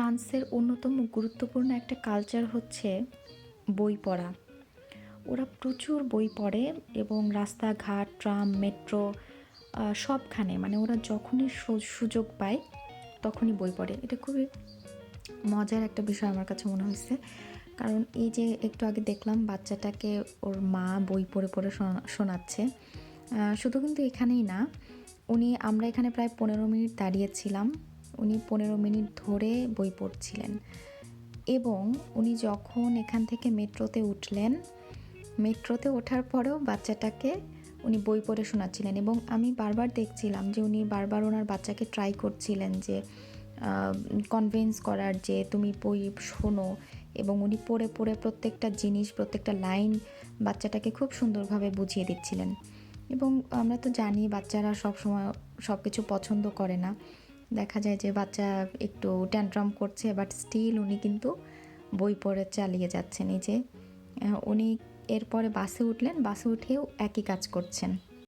ফ্রান্সের অন্যতম গুরুত্বপূর্ণ একটা কালচার হচ্ছে বই পড়া। ওরা প্রচুর বই পড়ে এবং রাস্তাঘাট, ট্রাম, মেট্রো সবখানে মানে ওরা যখনই সুযোগ পায় তখনই বই পড়ে। এটা খুবই মজার একটা বিষয় আমার কাছে মনে হয়েছে। কারণ এই যে একটু আগে দেখলাম বাচ্চাটাকে ওর মা বই পড়ে পড়ে শোনা- শোনাচ্ছে শুধু কিন্তু এখানেই না, উনি, আমরা এখানে প্রায় পনেরো মিনিট দাঁড়িয়েছিলাম উনি পনেরো মিনিট ধরে বই পড়ছিলেন। এবং উনি যখন এখান থেকে মেট্রোতে উঠলেন, মেট্রোতে ওঠার পরেও বাচ্চাটাকে উনি বই পড়ে শোনাচ্ছিলেন। এবং আমি বারবার দেখছিলাম যে উনি বারবার ওনার বাচ্চাকে ট্রাই করছিলেন যে কনভিন্স করার যে তুমি বই শোনো। এবং উনি পড়ে পড়ে প্রত্যেকটা জিনিস, প্রত্যেকটা লাইন বাচ্চাটাকে খুব সুন্দরভাবে বুঝিয়ে দিচ্ছিলেন। এবং আমরা তো জানি বাচ্চারা সব সময় সব কিছু পছন্দ করে না। দেখা যায় যে বাচ্চা একটু ট্যান্ট্রাম করছে বাট স্টিল উনি কিন্তু বই পড়ে চালিয়ে যাচ্ছেন। এই যে উনি এরপরে বাসে উঠলেন, বাসে উঠেও একই কাজ করছেন।